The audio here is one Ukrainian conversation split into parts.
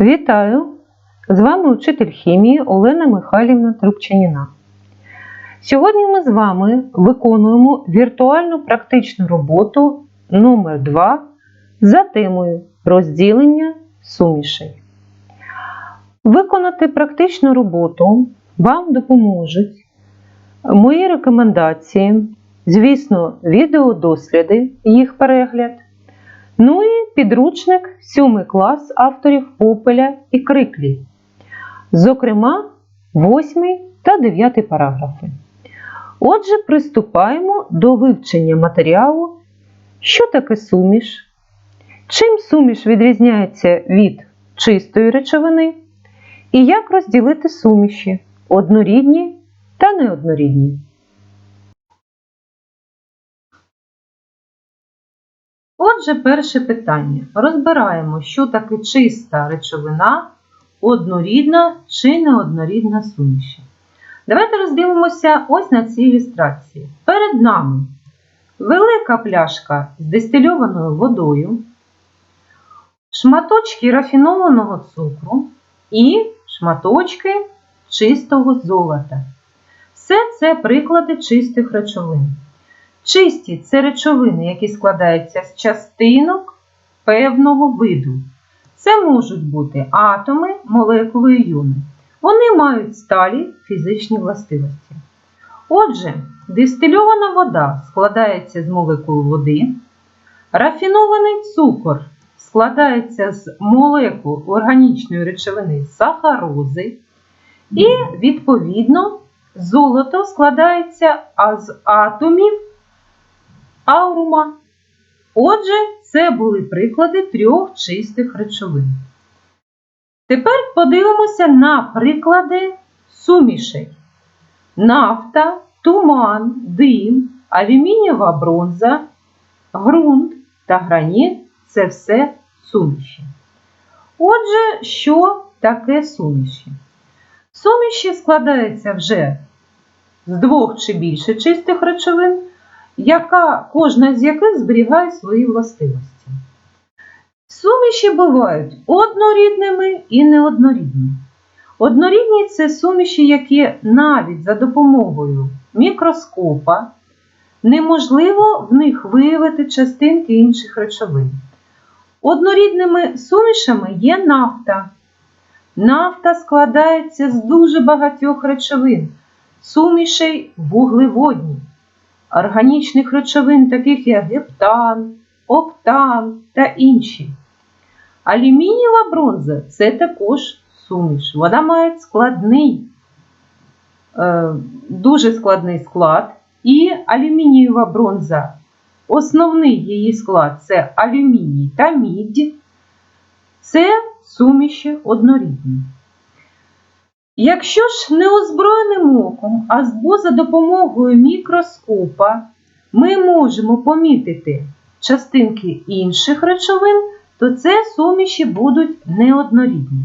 Вітаю! З вами учитель хімії Олена Михайлівна Трубчаніна. Сьогодні ми з вами виконуємо віртуальну практичну роботу номер 2 за темою розділення сумішей. Виконати практичну роботу вам допоможуть мої рекомендації, звісно, відеодосліди, їх перегляд. Ну і підручник 7 клас авторів Попеля і Криклі. Зокрема, 8 та 9 параграфи. Отже, приступаємо до вивчення матеріалу, що таке суміш, чим суміш відрізняється від чистої речовини, і як розділити суміші однорідні та неоднорідні. Отже, перше питання. Розбираємо, що таке чиста речовина, однорідна чи неоднорідна суміші. Давайте роздивимося ось на цій ілюстрації. Перед нами велика пляшка з дистильованою водою, шматочки рафінованого цукру і шматочки чистого золота. Все це приклади чистих речовин. Чисті це речовини, які складаються з частинок певного виду. Це можуть бути атоми, молекули і іони. Вони мають сталі фізичні властивості. Отже, дистильована вода складається з молекул води, рафінований цукор складається з молекул органічної речовини сахарози, і, відповідно, золото складається з атомів аурума. Отже, це були приклади трьох чистих речовин. Тепер подивимося на приклади сумішей. Нафта, туман, дим, алюмінієва бронза, ґрунт та граніт це все суміші. Отже, що таке суміші? Суміші складаються вже з двох чи більше чистих речовин яка, кожна з яких зберігає свої властивості. Суміші бувають однорідними і неоднорідними. Однорідні це суміші, які навіть за допомогою мікроскопа неможливо в них виявити частинки інших речовин. Однорідними сумішами є нафта. Нафта складається з дуже багатьох речовин, сумішей вуглеводні органічних речовин, таких як гептан, октан та інші. Алюмінієва бронза це також суміш. Вона має складний, е, дуже складний склад. І алюмінієва бронза, основний її склад це алюміній та мідь. Це суміші однорідні. Якщо ж неозброєним оком, або за допомогою мікроскопа ми можемо помітити частинки інших речовин, то це суміші будуть неоднорідні.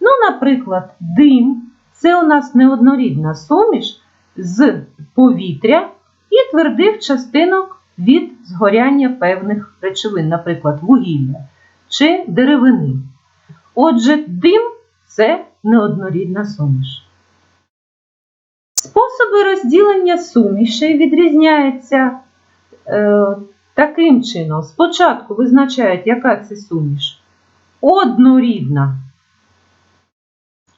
Ну, наприклад, дим це у нас неоднорідна суміш з повітря і твердих частинок від згоряння певних речовин, наприклад, вугілля чи деревини. Отже, дим це неоднорідна суміш. Способи розділення сумішей відрізняються е, таким чином. Спочатку визначають, яка це суміш. Однорідна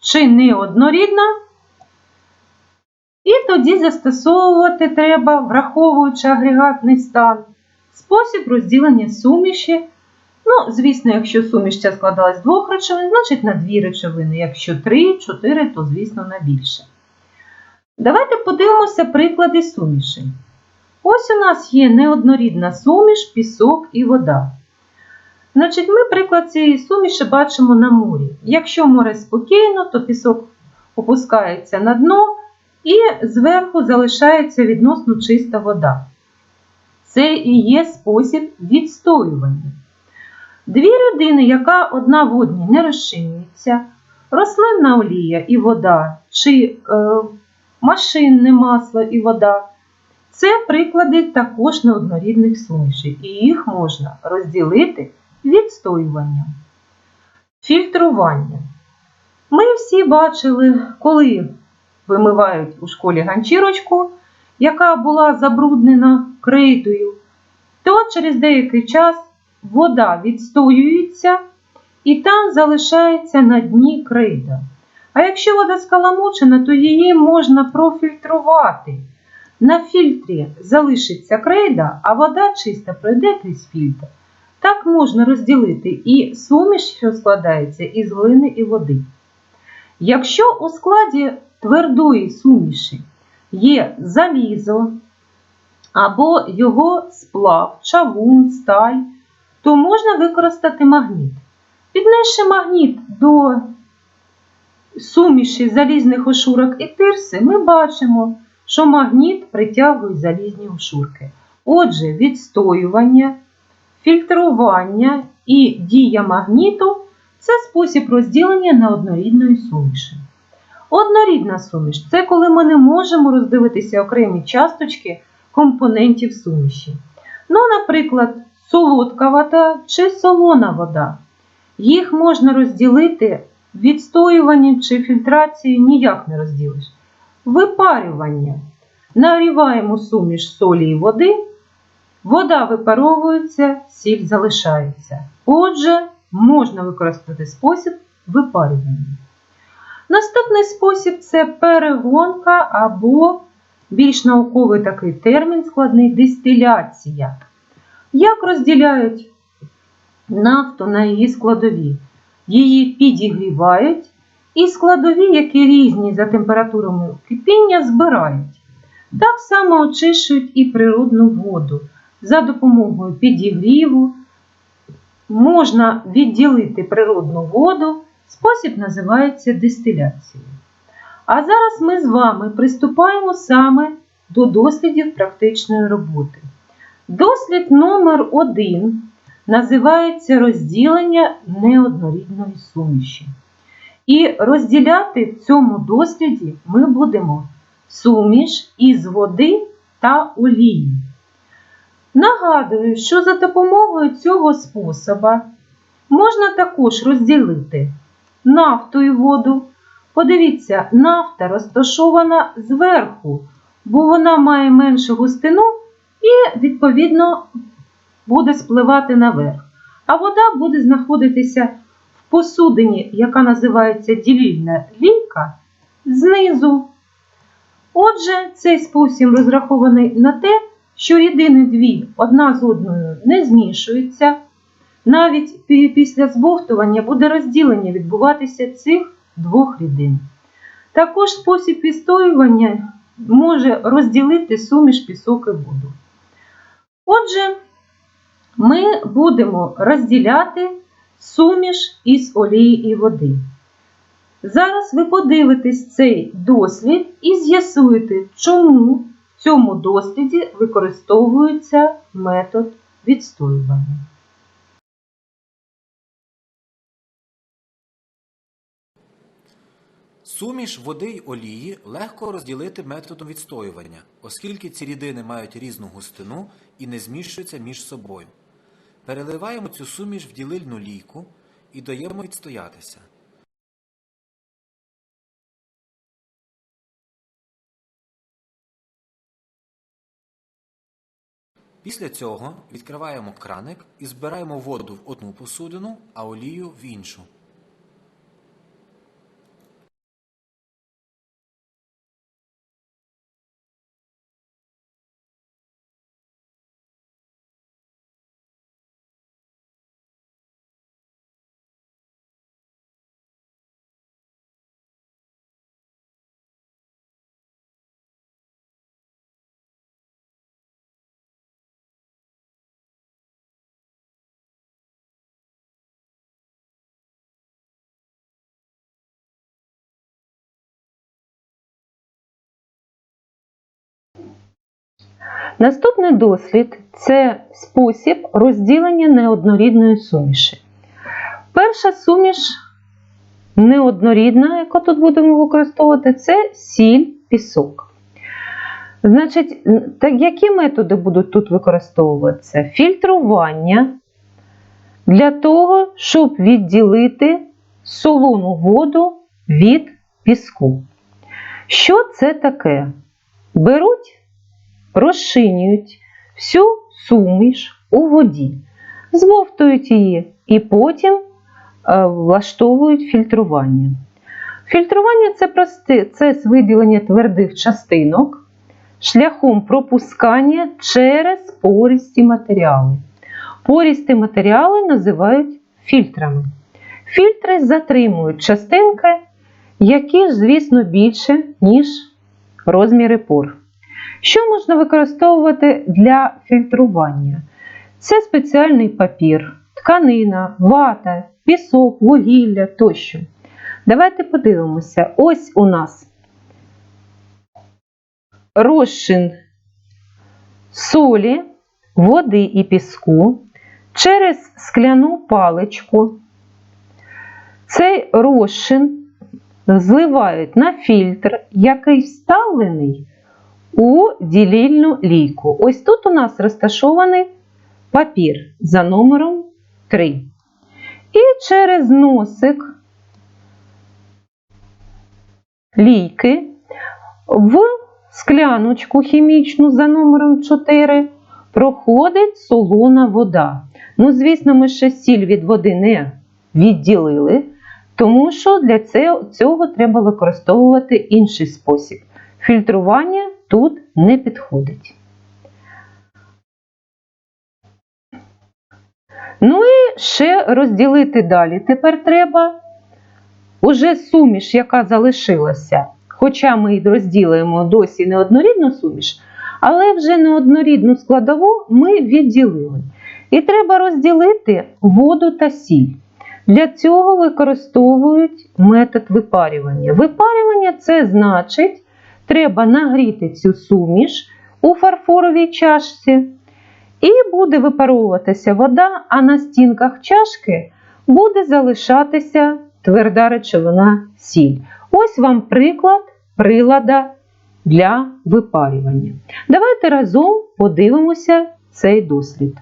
чи неоднорідна. І тоді застосовувати треба, враховуючи агрегатний стан, спосіб розділення суміші Ну, звісно, якщо суміш ця складалась з двох речовин, значить на дві речовини. Якщо три, чотири, то, звісно, на більше. Давайте подивимося приклади суміші. Ось у нас є неоднорідна суміш, пісок і вода. Значить, Ми приклад цієї суміші бачимо на морі. Якщо море спокійно, то пісок опускається на дно і зверху залишається відносно чиста вода. Це і є спосіб відстоювання. Дві рідини, яка одна в одній не розчинюється, рослинна олія і вода, чи е, машинне масло і вода це приклади також неоднорідних сумішей, і їх можна розділити відстоюванням. Фільтрування. Ми всі бачили, коли вимивають у школі ганчірочку, яка була забруднена крейдою, то через деякий час вода відстоюється і там залишається на дні крейда. А якщо вода скаламучена, то її можна профільтрувати. На фільтрі залишиться крейда, а вода чиста пройде крізь фільтр. Так можна розділити і суміш, що складається із глини і води. Якщо у складі твердої суміші є залізо або його сплав, чавун, сталь, то можна використати магніт. Піднесши магніт до суміші залізних ошурок і тирси, ми бачимо, що магніт притягує залізні ошурки. Отже, відстоювання, фільтрування і дія магніту це спосіб розділення неоднорідної суміші. Однорідна суміш це коли ми не можемо роздивитися окремі часточки компонентів суміші. Ну, наприклад, солодка вода чи солона вода. Їх можна розділити відстоюванням чи фільтрацією ніяк не розділиш. Випарювання. Нагріваємо суміш солі і води, вода випаровується, сіль залишається. Отже, можна використати спосіб випарювання. Наступний спосіб це перегонка або більш науковий такий термін складний дистиляція. Як розділяють нафту на її складові? Її підігрівають і складові, які різні за температурами кипіння, збирають. Так само очищують і природну воду. За допомогою підігріву можна відділити природну воду. Спосіб називається дистиляцією. А зараз ми з вами приступаємо саме до дослідів практичної роботи. Дослід номер 1 називається розділення неоднорідної суміші. І розділяти в цьому досліді ми будемо суміш із води та олії. Нагадую, що за допомогою цього способа можна також розділити нафту і воду. Подивіться, нафта розташована зверху, бо вона має меншу густину і, відповідно, буде спливати наверх. А вода буде знаходитися в посудині, яка називається ділільна лійка, знизу. Отже, цей спосіб розрахований на те, що рідини дві одна з одною не змішуються. Навіть після збовтування буде розділення відбуватися цих двох рідин. Також спосіб відстоювання може розділити суміш пісок і воду. Отже, ми будемо розділяти суміш із олії і води. Зараз ви подивитесь цей дослід і з'ясуєте, чому в цьому досліді використовується метод відстоювання. Суміш води й олії легко розділити методом відстоювання, оскільки ці рідини мають різну густину і не зміщуються між собою. Переливаємо цю суміш в ділильну лійку і даємо відстоятися. Після цього відкриваємо краник і збираємо воду в одну посудину, а олію в іншу. Наступний дослід це спосіб розділення неоднорідної суміші. Перша суміш неоднорідна, яку тут будемо використовувати, це сіль, пісок. Значить, так які методи будуть тут використовуватися? Фільтрування для того, щоб відділити солону воду від піску. Що це таке? Беруть, розчинюють всю суміш у воді, змовтують її і потім е, влаштовують фільтрування. Фільтрування це процес виділення твердих частинок шляхом пропускання через пористі матеріали. Пористі матеріали називають фільтрами. Фільтри затримують частинки, які ж, звісно, більше, ніж розміри пор. Що можна використовувати для фільтрування? Це спеціальний папір, тканина, вата, пісок, вугілля тощо. Давайте подивимося. Ось у нас розчин солі, води і піску через скляну паличку. Цей розчин зливають на фільтр, який вставлений у ділільну лійку. Ось тут у нас розташований папір за номером 3. І через носик лійки в скляночку хімічну за номером 4 проходить солона вода. Ну, звісно, ми ще сіль від води не відділили, тому що для цього, треба використовувати інший спосіб. Фільтрування тут не підходить. Ну і ще розділити далі. Тепер треба уже суміш, яка залишилася. Хоча ми розділимо досі неоднорідну суміш, але вже неоднорідну складову ми відділили. І треба розділити воду та сіль. Для цього використовують метод випарювання. Випарювання це значить, треба нагріти цю суміш у фарфоровій чашці, і буде випаровуватися вода, а на стінках чашки буде залишатися тверда речовина сіль. Ось вам приклад прилада для випарювання. Давайте разом подивимося цей дослід.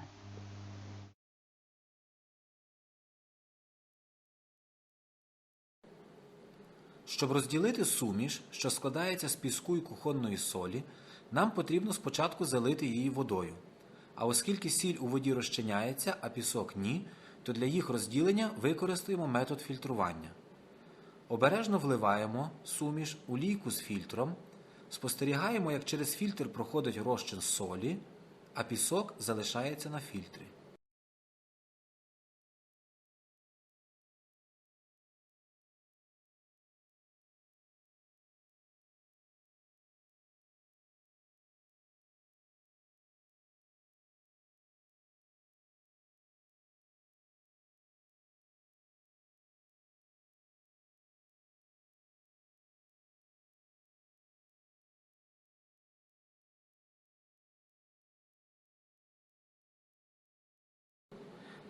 Щоб розділити суміш, що складається з піску і кухонної солі, нам потрібно спочатку залити її водою. А оскільки сіль у воді розчиняється, а пісок ні, то для їх розділення використаємо метод фільтрування. Обережно вливаємо суміш у лійку з фільтром, спостерігаємо, як через фільтр проходить розчин солі, а пісок залишається на фільтрі.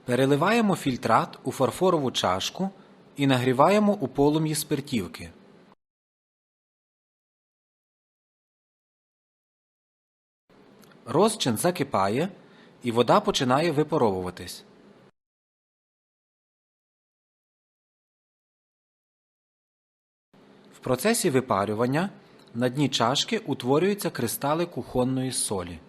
Переливаємо фільтрат у фарфорову чашку і нагріваємо у полум'ї спиртівки. Розчин закипає і вода починає випаровуватись. В процесі випарювання на дні чашки утворюються кристали кухонної солі.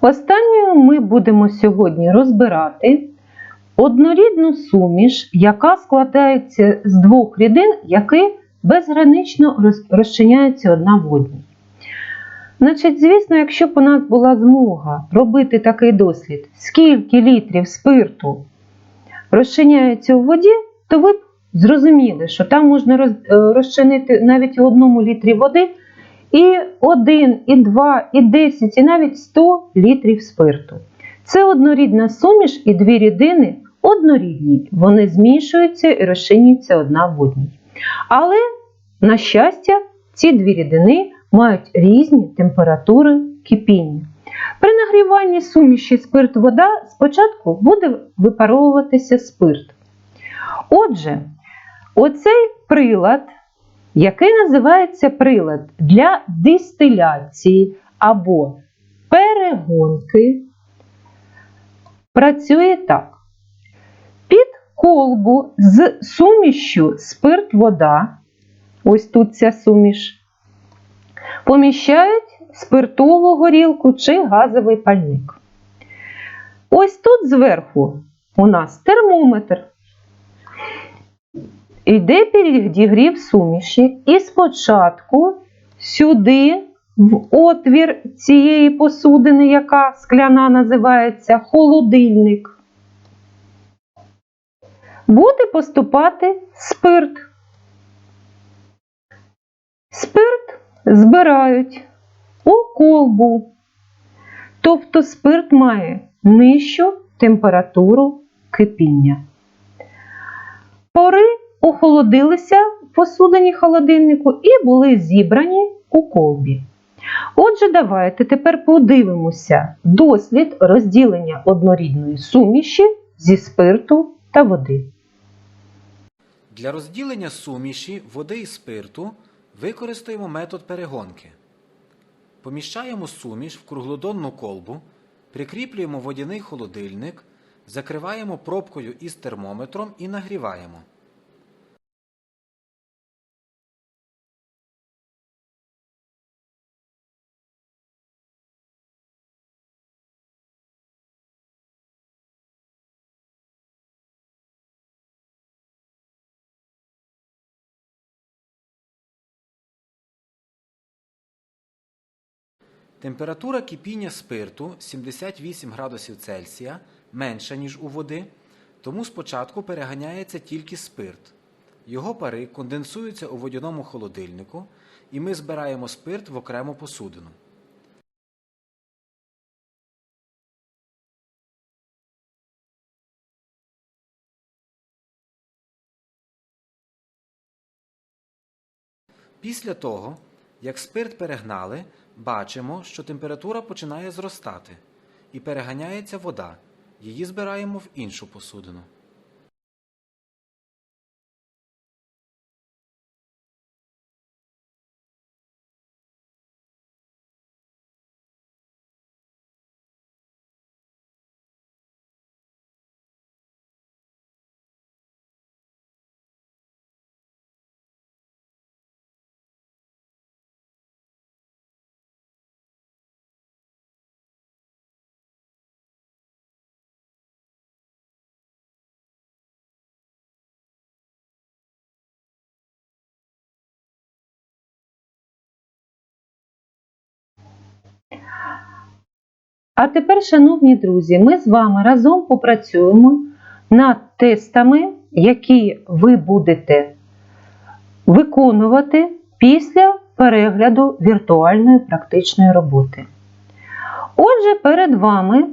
Останньою ми будемо сьогодні розбирати однорідну суміш, яка складається з двох рідин, які безгранично розчиняються одна в одній. Значить, звісно, якщо б у нас була змога робити такий дослід, скільки літрів спирту розчиняється у воді, то ви б зрозуміли, що там можна е, розчинити навіть у одному літрі води і 1, і 2, і 10, і навіть 100 літрів спирту. Це однорідна суміш і дві рідини однорідні. Вони змішуються і розчинюються одна в одній. Але, на щастя, ці дві рідини мають різні температури кипіння. При нагріванні суміші спирт-вода спочатку буде випаровуватися спирт. Отже, оцей прилад, який називається прилад для дистиляції або перегонки, працює так. Під колбу з сумішю спирт-вода, ось тут ця суміш, поміщають спиртову горілку чи газовий пальник. Ось тут зверху у нас термометр. Йде підігрів суміші, і спочатку сюди, в отвір цієї посудини, яка скляна називається холодильник, буде поступати спирт. Спирт збирають у колбу. Тобто спирт має нижчу температуру кипіння. Пори охолодилися в посудині холодильнику і були зібрані у колбі. Отже, давайте тепер подивимося дослід розділення однорідної суміші зі спирту та води. Для розділення суміші води і спирту використаємо метод перегонки. Поміщаємо суміш в круглодонну колбу, прикріплюємо водяний холодильник, закриваємо пробкою із термометром і нагріваємо. Температура кипіння спирту 78 градусів Цельсія менша, ніж у води, тому спочатку переганяється тільки спирт. Його пари конденсуються у водяному холодильнику, і ми збираємо спирт в окрему посудину. Після того, як спирт перегнали, бачимо, що температура починає зростати і переганяється вода. Її збираємо в іншу посудину. А тепер, шановні друзі, ми з вами разом попрацюємо над тестами, які ви будете виконувати після перегляду віртуальної практичної роботи. Отже, перед вами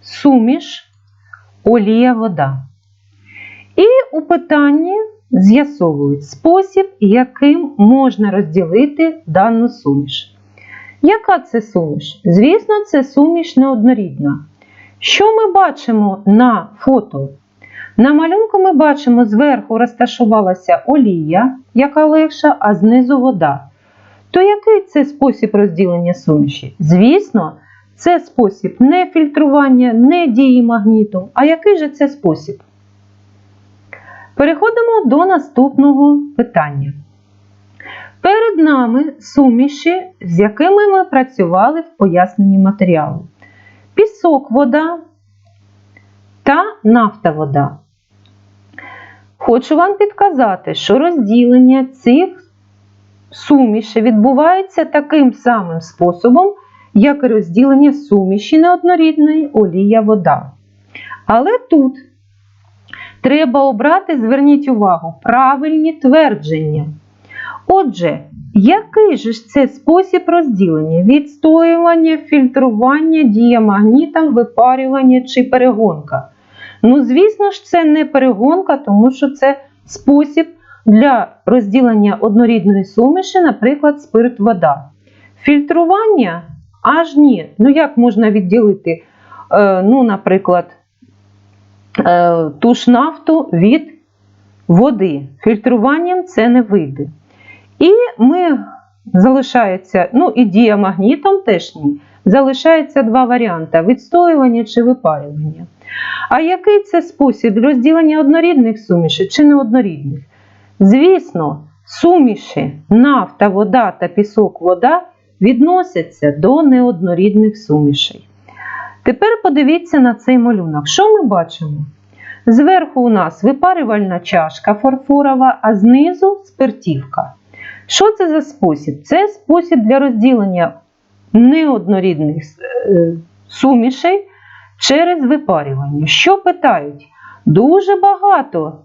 суміш олія вода. І у питанні з'ясовують спосіб, яким можна розділити дану суміш. Яка це суміш? Звісно, це суміш неоднорідна. Що ми бачимо на фото? На малюнку ми бачимо, зверху розташувалася олія, яка легша, а знизу вода. То який це спосіб розділення суміші? Звісно, це спосіб не фільтрування, не дії магніту. А який же це спосіб? Переходимо до наступного питання. Перед нами суміші, з якими ми працювали в поясненні матеріалу. Пісок вода та нафта вода. Хочу вам підказати, що розділення цих сумішей відбувається таким самим способом, як і розділення суміші неоднорідної олія вода. Але тут треба обрати, зверніть увагу, правильні твердження. Отже, який же ж це спосіб розділення? Відстоювання, фільтрування, дія магнітом, випарювання чи перегонка? Ну, звісно ж, це не перегонка, тому що це спосіб для розділення однорідної суміші, наприклад, спирт-вода. Фільтрування аж ні. Ну, як можна відділити, е, ну, наприклад, е, ту ж нафту від води? Фільтруванням це не вийде. І ми залишається, ну і дія магнітом теж ні. Залишається два варіанти: відстоювання чи випарювання. А який це спосіб розділення однорідних сумішей чи неоднорідних? Звісно, суміші нафта, вода та пісок вода відносяться до неоднорідних сумішей. Тепер подивіться на цей малюнок. Що ми бачимо? Зверху у нас випарювальна чашка фарфорова, а знизу спиртівка. Що це за спосіб? Це спосіб для розділення неоднорідних е, сумішей через випарювання. Що питають? Дуже багато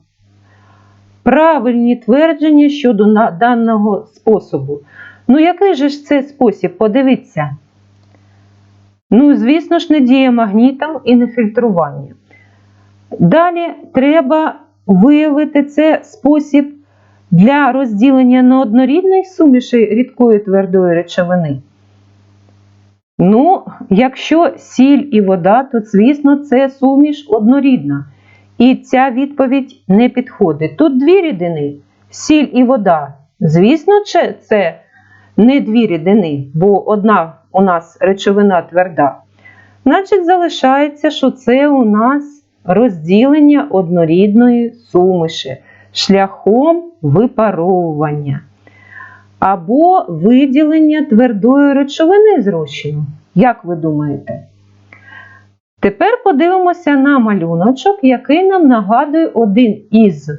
правильні твердження щодо даного способу. Ну, який же ж це спосіб? Подивіться. Ну, звісно ж, не діє магнітом і не фільтрування. Далі треба виявити це спосіб для розділення неоднорідних сумішей рідкої твердої речовини. Ну, якщо сіль і вода, то, звісно, це суміш однорідна. І ця відповідь не підходить. Тут дві рідини: сіль і вода. Звісно, це не дві рідини, бо одна у нас речовина тверда. Значить, залишається, що це у нас розділення однорідної суміші шляхом випаровування або виділення твердої речовини з розчину. Як ви думаєте? Тепер подивимося на малюночок, який нам нагадує один із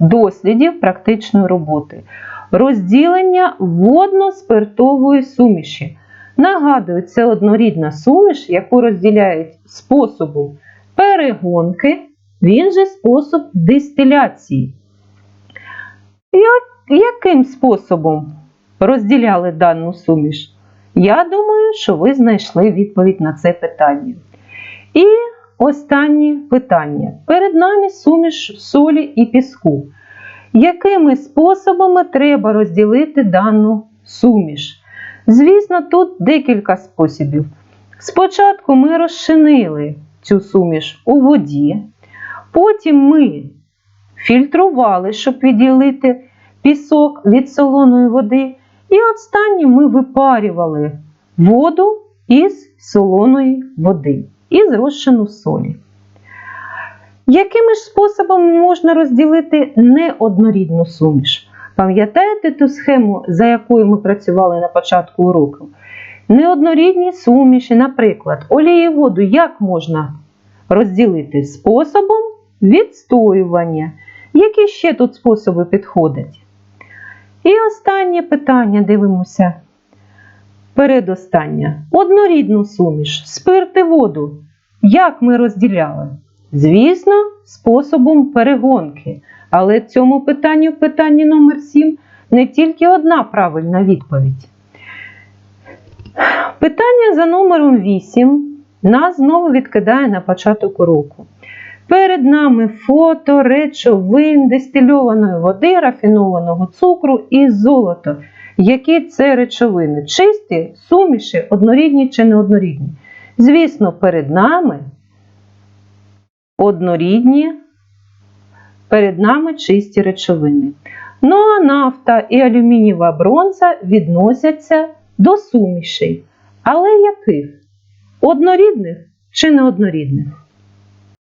дослідів практичної роботи. Розділення водно-спиртової суміші. Нагадую, це однорідна суміш, яку розділяють способом перегонки, він же спосіб дистиляції. Як- Яким способом розділяли дану суміш? Я думаю, що ви знайшли відповідь на це питання. І останнє питання. Перед нами суміш солі і піску. Якими способами треба розділити дану суміш? Звісно, тут декілька способів. Спочатку ми розчинили цю суміш у воді, потім ми фільтрували, щоб відділити пісок від солоної води. І останнє ми випарювали воду із солоної води із розчину солі. Якими ж способами можна розділити неоднорідну суміш? Пам'ятаєте ту схему, за якою ми працювали на початку уроку? Неоднорідні суміші, наприклад, олії воду як можна розділити способом відстоювання. Які ще тут способи підходять? І останнє питання дивимося. Передостання. Однорідну суміш, спирт і воду. Як ми розділяли? Звісно, способом перегонки. Але цьому питанню, в питанні номер 7, не тільки одна правильна відповідь. Питання за номером 8 нас знову відкидає на початок уроку. Перед нами фото речовин дистильованої води, рафінованого цукру і золото. Які це речовини? Чисті, суміші, однорідні чи неоднорідні? Звісно, перед нами однорідні, перед нами чисті речовини. Ну а нафта і алюмінієва бронза відносяться до сумішей. Але яких? Однорідних чи неоднорідних?